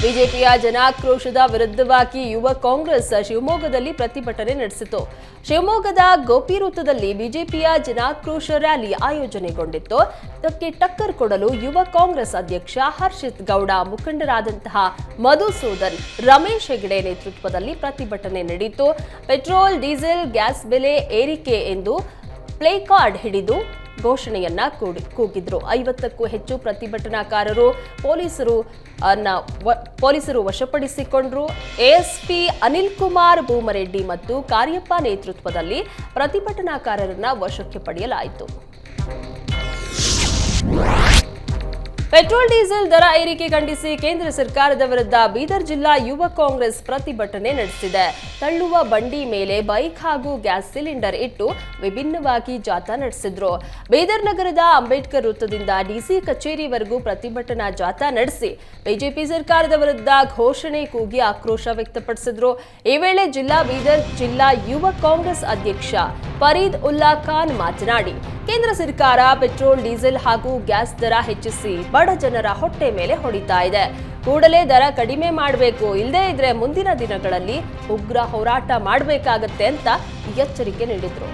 ಬಿಜೆಪಿಯ ಜನಾಕ್ರೋಶದ ವಿರುದ್ಧವಾಗಿ ಯುವ ಕಾಂಗ್ರೆಸ್ ಶಿವಮೊಗ್ಗದಲ್ಲಿ ಪ್ರತಿಭಟನೆ ನಡೆಸಿತು. ಶಿವಮೊಗ್ಗದ ಗೋಪಿ ವೃತ್ತದಲ್ಲಿ ಬಿಜೆಪಿಯ ಜನಾಕ್ರೋಶ ರ್ಯಾಲಿ ಆಯೋಜನೆಗೊಂಡಿತ್ತು. ಇದಕ್ಕೆ ಟಕ್ಕರ್ ಕೊಡಲು ಯುವ ಕಾಂಗ್ರೆಸ್ ಅಧ್ಯಕ್ಷ ಹರ್ಷಿತ್ ಗೌಡ, ಮುಖಂಡರಾದಂತಹ ಮಧುಸೂದನ್ ರಮೇಶ್ ಹೆಗಡೆ ನೇತೃತ್ವದಲ್ಲಿ ಪ್ರತಿಭಟನೆ ನಡೆಯಿತು ಪೆಟ್ರೋಲ್, ಡೀಸೆಲ್, ಗ್ಯಾಸ್ ಬೆಲೆ ಏರಿಕೆ ಎಂದು ಪ್ಲೇಕಾರ್ಡ್ ಹಿಡಿದು ಘೋಷಣೆಯನ್ನ ಕೂಗಿದ್ರು. ಐವತ್ತಕ್ಕೂ ಹೆಚ್ಚು ಪ್ರತಿಭಟನಾಕಾರರು ಪೊಲೀಸರು ಪೊಲೀಸರು ವಶಪಡಿಸಿಕೊಂಡ್ರು. ಎಎಸ್ಪಿ ಅನಿಲ್ ಕುಮಾರ್ ಭೂಮರೆಡ್ಡಿ ಮತ್ತು ಕಾರ್ಯಪ್ಪ ನೇತೃತ್ವದಲ್ಲಿ ಪ್ರತಿಭಟನಾಕಾರರನ್ನ ವಶಕ್ಕೆ ಪಡೆಯಲಾಯಿತು. ಪೆಟ್ರೋಲ್, ಡೀಸೆಲ್ ದರ ಏರಿಕೆ ಖಂಡಿಸಿ ಕೇಂದ್ರ ಸರ್ಕಾರದ ವಿರುದ್ಧ ಬೀದರ್ ಜಿಲ್ಲಾ ಯುವ ಕಾಂಗ್ರೆಸ್ ಪ್ರತಿಭಟನೆ ನಡೆಸಿದೆ. ತಳ್ಳುವ ಬಂಡಿ ಮೇಲೆ ಬೈಕ್ ಹಾಗೂ ಗ್ಯಾಸ್ ಸಿಲಿಂಡರ್ ಇಟ್ಟು ವಿಭಿನ್ನವಾಗಿ ಜಾಥಾ ನಡೆಸಿದ್ರು. ಬೀದರ್ ನಗರದ ಅಂಬೇಡ್ಕರ್ ವೃತ್ತದಿಂದ ಡಿಸಿ ಕಚೇರಿವರೆಗೂ ಪ್ರತಿಭಟನಾ ಜಾಥಾ ನಡೆಸಿ ಬಿಜೆಪಿ ಸರ್ಕಾರದ ವಿರುದ್ಧ ಘೋಷಣೆ ಕೂಗಿ ಆಕ್ರೋಶ ವ್ಯಕ್ತಪಡಿಸಿದ್ರು. ಈ ವೇಳೆ ಜಿಲ್ಲಾ ಬೀದರ್ ಜಿಲ್ಲಾ ಯುವ ಕಾಂಗ್ರೆಸ್ ಅಧ್ಯಕ್ಷ ಫರೀದ್ ಉಲ್ಲಾ ಖಾನ್ ಮಾತನಾಡಿ ಕೇಂದ್ರ ಸರ್ಕಾರ ಪೆಟ್ರೋಲ್, ಡೀಸೆಲ್ ಹಾಗೂ ಗ್ಯಾಸ್ ದರ ಹೆಚ್ಚಿಸಿ ಬಡ ಜನರ ಹೊಟ್ಟೆ ಮೇಲೆ ಹೊಡಿತಾ ಇದೆ. ಕೂಡಲೇ ದರ ಕಡಿಮೆ ಮಾಡಬೇಕು ಇಲ್ಲದೇ ಇದ್ರೆ ಮುಂದಿನ ದಿನಗಳಲ್ಲಿ ಉಗ್ರ ಹೋರಾಟ ಮಾಡಬೇಕಾಗತ್ತೆ ಅಂತ ಎಚ್ಚರಿಕೆ ನೀಡಿದ್ರು.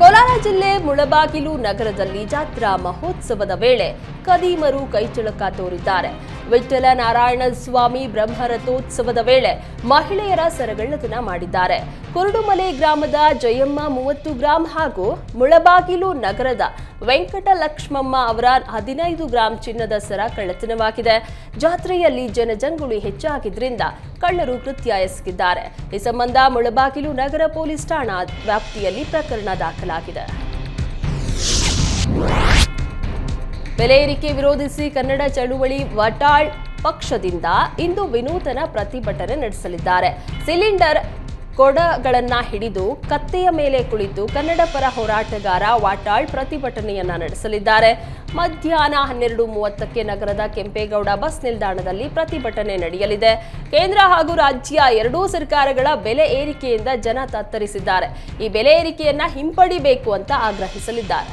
ಕೋಲಾರ ಜಿಲ್ಲೆ ಮುಳಬಾಗಿಲು ನಗರದಲ್ಲಿ ಜಾತ್ರಾ ಮಹೋತ್ಸವದ ವೇಳೆ ಕದೀಮರು ಕೈಚಳಕ ತೋರಿದ್ದಾರೆ. ವಿಠ್ಠಲ ನಾರಾಯಣ ಸ್ವಾಮಿ ಬ್ರಹ್ಮರಥೋತ್ಸವದ ವೇಳೆ ಮಹಿಳೆಯರ ಸರಗಳ್ಳತನ ಮಾಡಿದ್ದಾರೆ. ಕುರುಡುಮಲೆ ಗ್ರಾಮದ ಜಯಮ್ಮ ಮೂವತ್ತು ಗ್ರಾಂ ಹಾಗೂ ಮುಳಬಾಗಿಲು ನಗರದ ವೆಂಕಟಲಕ್ಷ್ಮಮ್ಮ ಅವರ ಹದಿನೈದು ಗ್ರಾಂ ಚಿನ್ನದ ಸರ ಕಳ್ಳತನವಾಗಿದೆ. ಜಾತ್ರೆಯಲ್ಲಿ ಜನಜಂಗುಳಿ ಹೆಚ್ಚಾಗಿದ್ದರಿಂದ ಕಳ್ಳರು ಕೃತ್ಯ ಎಸಗಿದ್ದಾರೆ ಈ ಸಂಬಂಧ ಮುಳಬಾಗಿಲು ನಗರ ಪೊಲೀಸ್ ಠಾಣಾ ವ್ಯಾಪ್ತಿಯಲ್ಲಿ ಪ್ರಕರಣ ದಾಖಲಾಗಿದೆ. ಬೆಲೆ ಏರಿಕೆ ವಿರೋಧಿಸಿ ಕನ್ನಡ ಚಳುವಳಿ ವಟಾಳ್ ಪಕ್ಷದಿಂದ ಇಂದು ವಿನೂತನ ಪ್ರತಿಭಟನೆ ನಡೆಸಲಿದ್ದಾರೆ. ಸಿಲಿಂಡರ್ ಕೊಡಗಳನ್ನ ಹಿಡಿದು ಕತ್ತೆಯ ಮೇಲೆ ಕುಳಿತು ಕನ್ನಡ ಪರ ಹೋರಾಟಗಾರ ವಾಟಾಳ್ ಪ್ರತಿಭಟನೆಯನ್ನ ನಡೆಸಲಿದ್ದಾರೆ. ಮಧ್ಯಾಹ್ನ ಹನ್ನೆರಡು ಮೂವತ್ತಕ್ಕೆ ನಗರದ ಕೆಂಪೇಗೌಡ ಬಸ್ ನಿಲ್ದಾಣದಲ್ಲಿ ಪ್ರತಿಭಟನೆ ನಡೆಯಲಿದೆ. ಕೇಂದ್ರ ಹಾಗೂ ರಾಜ್ಯ ಎರಡೂ ಸರ್ಕಾರಗಳ ಬೆಲೆ ಏರಿಕೆಯಿಂದ ಜನ ತತ್ತರಿಸಿದ್ದಾರೆ. ಈ ಬೆಲೆ ಏರಿಕೆಯನ್ನ ಹಿಂಪಡಿಬೇಕು ಅಂತ ಆಗ್ರಹಿಸಲಿದ್ದಾರೆ.